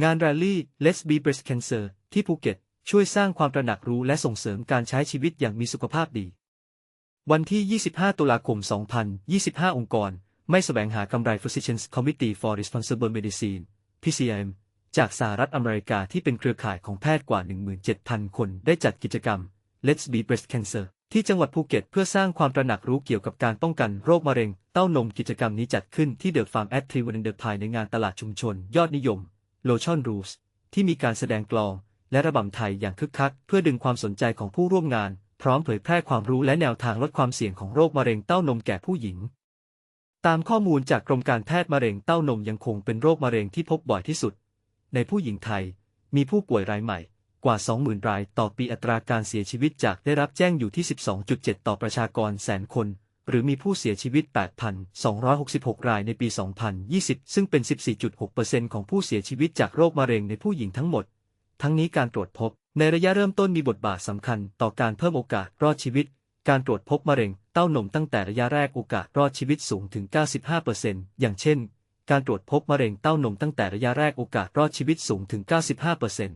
งาน Rally Let's Be Breast Cancer ที่ภูเก็ต ช่วยสร้างความตระหนักรู้และส่งเสริมการใช้ชีวิตอย่างมีสุขภาพดี วันที่ 25 ตุลาคม 2025 องค์กร ไม่แสวงหากำไร Physicians Committee for Responsible Medicine PCM จากสหรัฐอเมริกาที่เป็นเครือข่ายของแพทย์กว่า 17,000 คนได้จัดกิจกรรม Let's Be Breast Cancer ที่จังหวัดภูเก็ตเพื่อสร้างความตระหนักรู้เกี่ยวกับการป้องกันโรคมะเร็งเต้านมกิจกรรมนี้จัดขึ้นที่เดอะฟาร์มแอดทรีวันเดอร์ภายในงานตลาดชุมชน ยอดนิยม โลชั่นรูสที่มีการแสดงกลอง และระบำไทยอย่างคึกคัก เพื่อดึงความสนใจของผู้ร่วมงาน พร้อมเผยแพร่ความรู้และแนวทางลดความเสี่ยงของโรคมะเร็งเต้านมแก่ผู้หญิง ตามข้อมูลจากกรมการแพทย์มะเร็งเต้านมยังคงเป็นโรคมะเร็งที่พบบ่อยที่สุด ในผู้หญิงไทย มีผู้ป่วยรายใหม่กว่า 20,000 ราย ต่อปีอัตราการเสียชีวิตจากได้รับแจ้งอยู่ที่ 12.7 ต่อประชากรแสนคน หรือมีผู้เสียชีวิต 8,266 รายในปี 2020 ซึ่งเป็น 14.6%ของผู้เสียชีวิตจากโรคมะเร็งในผู้หญิงทั้งหมด ทั้งนี้การตรวจพบ ในระยะเริ่มต้นมีบทบาทสำคัญต่อการเพิ่มโอกาสรอดชีวิต การตรวจพบมะเร็งเต้านมตั้งแต่ระยะแรกโอกาสรอดชีวิตสูงถึง 95%อย่างเช่น การตรวจพบมะเร็งเต้านมตั้งแต่ระยะแรกโอกาสรอดชีวิตสูงถึง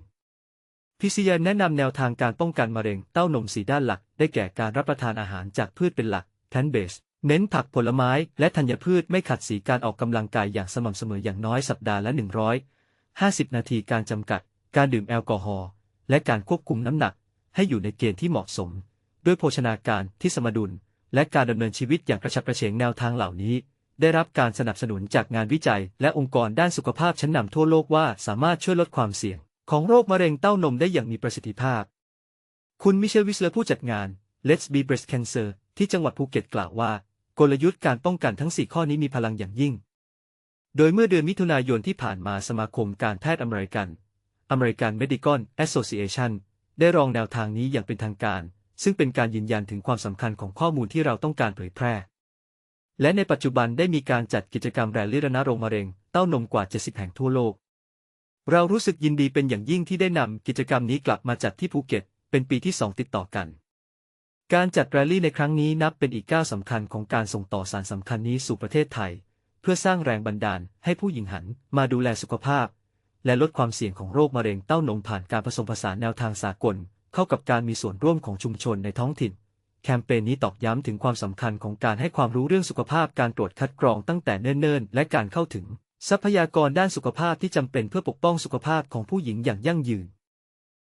95% PCN แนะนำแนวทางการป้องกันมะเร็งเต้านมสีด้านหลัก ได้แก่การรับประทานอาหารจากพืชเป็นหลัก plant b a s e เน้นผักผลไม้และธัญพืชไม่ขัดสีการออกกำลังกายอย่างสม่ำเสมออย่างน้อยสัปดาห์ละ 150 นาทีการจำกัด การดื่มแอลกอฮอล์และการควบคุมน้ำหนัก ให้อยู่ในเกณฑ์ที่เหมาะสม ด้วยโภชนาการที่สมดุล และการดำเนินชีวิตอย่างกระฉับกระเฉงแนวทางเหล่านี้ ได้รับการสนับสนุนจากงานวิจัย และองค์กรด้านสุขภาพชั้นนำทั่วโลกว่าสามารถช่วยลดความเสี่ยง ของโรคมะเร็งเต้านมได้อย่างมีประสิทธิภาพ คุณมิเชลวิสเลอร์ผู้จัดงาน Let's Be Breast Cancer ที่จังหวัดภูเก็ตกล่าวว่า กลยุทธ์การป้องกันทั้ง 4 ข้อนี้มีพลังอย่างยิ่ง โดยเมื่อเดือนมิถุนายนที่ผ่านมาสมาคมการแพทย์อเมริกัน American Medical Association ได้รองแนวทางนี้อย่างเป็นทางการ ซึ่งเป็นการยืนยันถึงความสำคัญของข้อมูลที่เราต้องการเผยแพร่ และในปัจจุบันได้มีการจัดกิจกรรมแรลลี่รณรงค์มะเร็งเต้านมกว่า 70 แห่งทั่วโลก เรารู้สึกยินดีเป็นอย่างยิ่งที่ได้นำกิจกรรมนี้กลับมาจัดที่ภูเก็ต เป็นปีที่ 2 ติดต่อกัน การจัดแรลลี่ในครั้งนี้นับเป็นอีกก้าวสำคัญของการส่งต่อสารสำคัญนี้สู่ประเทศไทย เพื่อสร้างแรงบันดาลให้ผู้หญิงหันมาดูแลสุขภาพ และลดความเสี่ยงของโรคมะเร็งเต้านมผ่านการผสมผสานแนวทางสากล เข้ากับการมีส่วนร่วมของชุมชนในท้องถิ่น แคมเปญนี้ตอกย้ำถึงความสำคัญของการให้ความรู้เรื่องสุขภาพการตรวจคัดกรองตั้งแต่เนิ่นๆ และการเข้าถึง ทรัพยากรด้านสุขภาพที่จำเป็นเพื่อปกป้องสุขภาพของผู้หญิงอย่างยั่งยืน